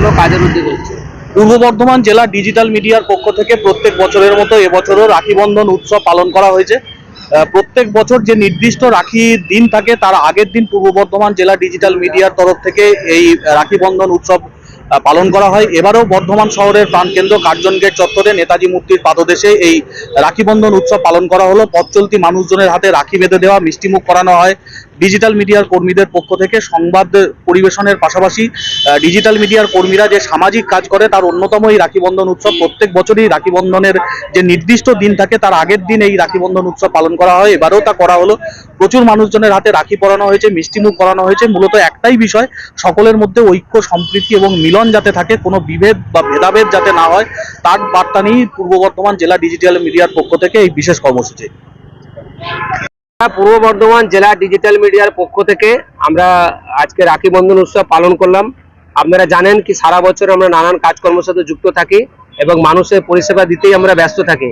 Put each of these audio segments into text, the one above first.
জন্য কাজের উদ্যোগ হচ্ছে। পূর্ব বর্ধমান জেলা ডিজিটাল মিডিয়ার পক্ষ থেকে প্রত্যেক বছরের মতো এবছরও রাখি বন্ধন উৎসব পালন করা হয়েছে। প্রত্যেক বছর যে নির্দিষ্ট রাখি দিন থাকে, তার আগের দিন পূর্ব বর্ধমান জেলা ডিজিটাল মিডিয়ার তরফ থেকে এই রাখি বন্ধন উৎসব পালন করা হয়। এবারেও বর্ধমান শহরের প্রাণকেন্দ্র কার্জন গেট চত্বরে নেতাজি মূর্তির পাদদেশে এই রাখি বন্ধন উৎসব পালন করা হলো। পথ চলতি মানুষজনের হাতে রাখি বেঁধে দেওয়া, মিষ্টিমুখ করানো হয়। ডিজিটাল মিডিয়ার কর্মীদের পক্ষ থেকে সংবাদ পরিবেশনের পাশাপাশি ডিজিটাল মিডিয়ার কর্মীরা যে সামাজিক কাজ করে তার অন্যতম এই রাখি বন্ধন উৎসব। প্রত্যেক বছরই রাখি বন্ধনের যে নির্দিষ্ট দিন থাকে তার আগের দিন এই রাখি বন্ধন উৎসব পালন করা হয়। এবারেও তা করা হলো। প্রচুর মানুষজনের হাতে রাখি পরানো হয়েছে মিষ্টিমুখ করানো হয়েছে। মূলত একটাই বিষয়, সকলের মধ্যে ঐক্য, সম্প্রীতি এবং মিলন যাতে থাকে, কোনো বিভেদ বা ভেদাভেদ যাতে না হয়, তার বার্তা নিয়েই পূর্ব বর্ধমান জেলা ডিজিটাল মিডিয়ার পক্ষ থেকে এই বিশেষ কর্মসূচি। পূর্ব বর্ধমান জেলা ডিজিটাল মিডিয়ার পক্ষ থেকে আমরা আজকে রাখি বন্ধন উৎসব পালন করলাম। আপনারা জানেন কি সারা বছর আমরা নানান কাজকর্মের সাথে যুক্ত থাকি এবং মানুষের পরিষেবা দিতেই আমরা ব্যস্ত থাকি।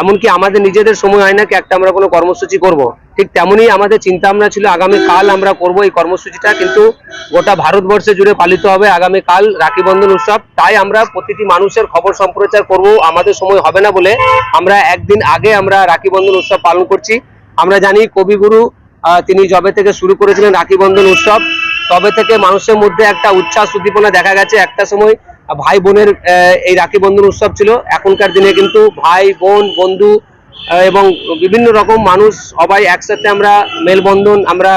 এমনকি আমাদের নিজেদের সময় হয় না কি একটা আমরা কোনো কর্মসূচি করব। ঠিক তেমনই আমাদের চিন্তা ভাবনা ছিল আগামী কাল আমরা করব এই কর্মসূচিটা, কিন্তু গোটা ভারতবর্ষে জুড়ে পালিত হবে আগামী কাল রাখি বন্ধন উৎসব। তাই আমরা প্রতিটি মানুষের খবর সম্প্রচার করব। আমাদের সময় হবে না বলে আমরা একদিন আগে আমরা রাখি বন্ধন উৎসব পালন করছি। আমরা জানি কবিগুরু তিনি জবে থেকে শুরু করেছিলেন রাখি বন্ধন উৎসব, তবে থেকে মানুষের মধ্যে একটা উচ্ছ্বাস, উদ্দীপনা দেখা গেছে। একটা সময় ভাই বোনের এই রাখি বন্ধন উৎসব ছিল। এখনকার দিনে কিন্তু ভাই, বোন, বন্ধু এবং বিভিন্ন রকম মানুষ সবাই একসাথে আমরা মেলবন্ধন আমরা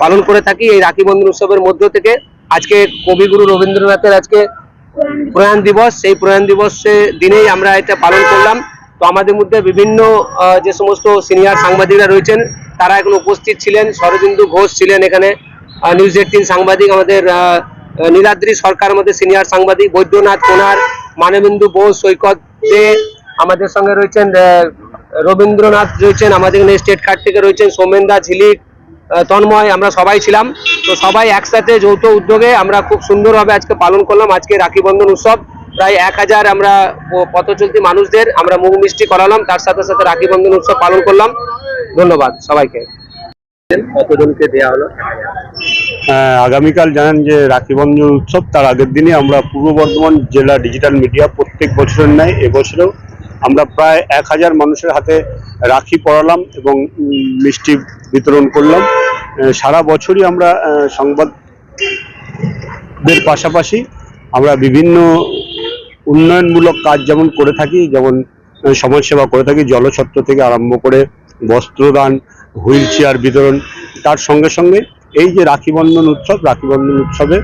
পালন করে থাকি এই রাখি বন্ধন উৎসবের মধ্য থেকে। আজকে কবিগুরু রবীন্দ্রনাথের আজকে প্রয়াণ দিবস। সেই প্রয়াণ দিবসে দিনেই আমরা এটা পালন করলাম। তো আমাদের মধ্যে বিভিন্ন যে সমস্ত সিনিয়র সাংবাদিকরা রয়েছেন, তারা এখন উপস্থিত ছিলেন। শরদিন্দু ঘোষ ছিলেন এখানে। নিউজ এইটিন সাংবাদিক আমাদের নীলাদ্রি সরকার আমাদের সিনিয়র সাংবাদিক, বৈদ্যনাথ কোনার, মানবেন্দু বোস, সৈকত দে আমাদের সঙ্গে রয়েছেন রবীন্দ্রনাথ রয়েছেন আমাদের এখানে স্টেট কার্ড থেকে রয়েছেন, সোমেনদা ঝিলিক তন্ময়, আমরা সবাই ছিলাম। তো সবাই একসাথে যৌথ উদ্যোগে আমরা খুব সুন্দরভাবে আজকে পালন করলাম। আজকে রাখি বন্ধন উৎসব। প্রায় এক হাজার আমরা পথ চলতি মানুষদের আমরা মুখ মিষ্টি করালাম। তার সাথে সাথে রাখি বন্ধন উৎসব পালন করলাম। ধন্যবাদ সবাইকে। কতজনকে দেওয়া হলো? হ্যাঁ, আগামীকাল জানেন যে রাখি বন্ধন উৎসব তার আগের দিনে আমরা পূর্ব বর্ধমান জেলা ডিজিটাল মিডিয়া প্রত্যেক বছরের ন্যায় এবছরেও আমরা প্রায় এক হাজার মানুষের হাতে রাখি পরালাম এবং মিষ্টি বিতরণ করলাম। সারা বছরই আমরা আহ, সংবাদদের পাশাপাশি আমরা বিভিন্ন উন্নয়নমূলক কাজ যেমন করে থাকি, যেমন সমাজসেবা করে থাকি, জলছত্র থেকে আরম্ভ করে বস্ত্রদান হুইল চেয়ার বিতরণ, তার সঙ্গে সঙ্গে এই যে রাখি বন্ধন উৎসব, রাখি বন্ধন উৎসবে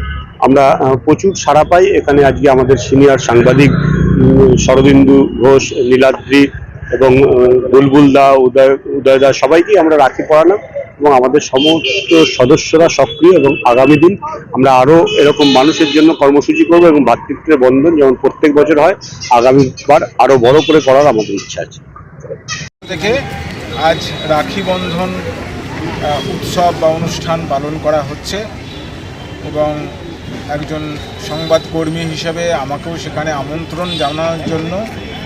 আমরা প্রচুর সাড়া পাই। এখানে আজকে আমাদের সিনিয়র সাংবাদিক শরদিন্দু ঘোষ, নীলাদ্রি এবং বুলবুল দা, উদয় উদয় দা সবাইকেই আমরা রাখি পড়ালাম এবং আমাদের সমস্ত সদস্যরা সক্রিয় এবং আগামী দিন আমরা আরও এরকম মানুষের জন্য কর্মসূচি করব এবং ভাতৃত্বের বন্ধন যেমন প্রত্যেক বছর হয়, আগামীবার আরও বড় করে করার আমাদের ইচ্ছা আছে। থেকে আজ রাখি বন্ধন উৎসব বা অনুষ্ঠান পালন করা হচ্ছে এবং একজন সংবাদকর্মী হিসেবে আমাকেও সেখানে আমন্ত্রণ জানানোর জন্য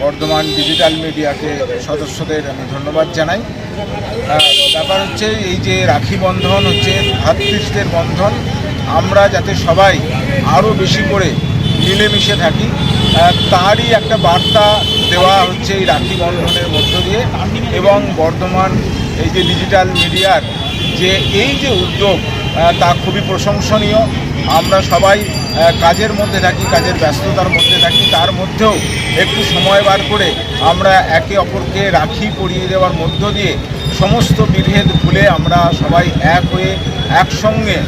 বর্ধমান ডিজিটাল মিডিয়াকে সদস্যদের আমি ধন্যবাদ জানাই। ব্যাপার হচ্ছে এই যে রাখি বন্ধন হচ্ছে ভ্রাতৃত্বের বন্ধন, আমরা যাতে সবাই আরও বেশি করে মিলেমিশে থাকি তারই একটা বার্তা দেওয়া হচ্ছে এই রাখি বন্ধনের মধ্য দিয়ে। এবং বর্ধমান এই যে ডিজিটাল মিডিয়ার যে এই যে উদ্যোগ তা খুবই প্রশংসনীয়। আমরা সবাই কাজের মধ্যে থাকি, কাজের ব্যস্ততার মধ্যে থাকি, তার মধ্যেও একটু সময় বার করে আমরা একে অপরকে রাখি পরিয়ে দেওয়ার মধ্য দিয়ে সমস্ত বিভেদ ভুলে আমরা সবাই এক হয়ে একসঙ্গে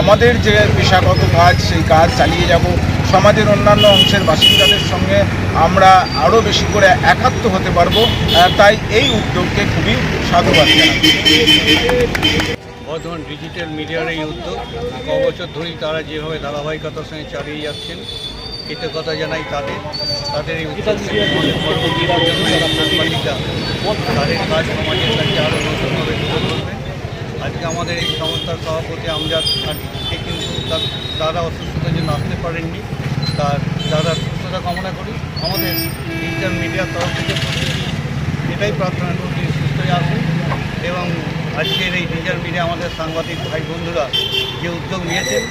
আমাদের যে পেশাগত কাজ, সেই কাজ চালিয়ে যাব। সমাজের অন্যান্য অংশের বাসিন্দাদের সঙ্গে আমরা আরও বেশি করে একাত্ম হতে পারব তাই এই উদ্যোগকে খুবই সাধুবাদ জানাই। বর্ধমান ডিজিটাল মিডিয়ার এই উদ্যোগ ক বছর ধরেই তারা যেভাবে ধারাবাহিকতার সঙ্গে চালিয়ে যাচ্ছেন কৃতজ্ঞতা জানাই তাদের। তাদের এই সাংবাদিকরা তাদের কাজ সমাজের কাছে আরও নতুনভাবে তুলে ধরবে। আজকে আমাদের এই সংস্থার সভাপতি আমজাদ আজকে কিন্তু তার দাদা অসুস্থতার জন্য আসতে পারেননি। তার দাদার সুস্থতা কামনা করি, আমাদের ডিজিটাল মিডিয়ার তরফ থেকে এটাই প্রার্থনা করি সুস্থ আসুন এবং আজকের এই ডিজিটাল মিডিয়া আমাদের সাংবাদিক ভাই বন্ধুরা যে উদ্যোগ নিয়েছেন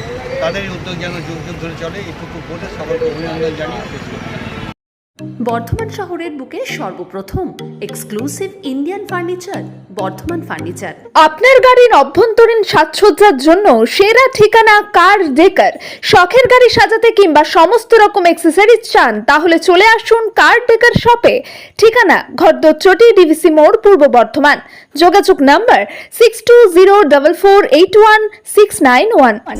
তাদের উদ্যোগ যেন যুগ যুগ ধরে চলে এটুকু বলে সকলকে অভিনন্দন জানিয়ে। বর্ধমান শহরের বুকে সর্বপ্রথম exclusive Indian furniture Bardhaman furniture আপনার গাড়ির অভ্যন্তরীণ সাজসজ্জার জন্য সেরা ঠিকানা কার ডেকার? শখের গাড়ি সাজাতে কিংবা সমস্ত রকম অ্যাক্সেসরিজ চান, তাহলে চলে আসুন কার ডেকার শপে। ঠিকানা ঘরদোচটি ডিভিসি মোড়, পূর্ব বর্ধমান। যোগাযোগ number six two zero double four eight one six nine one one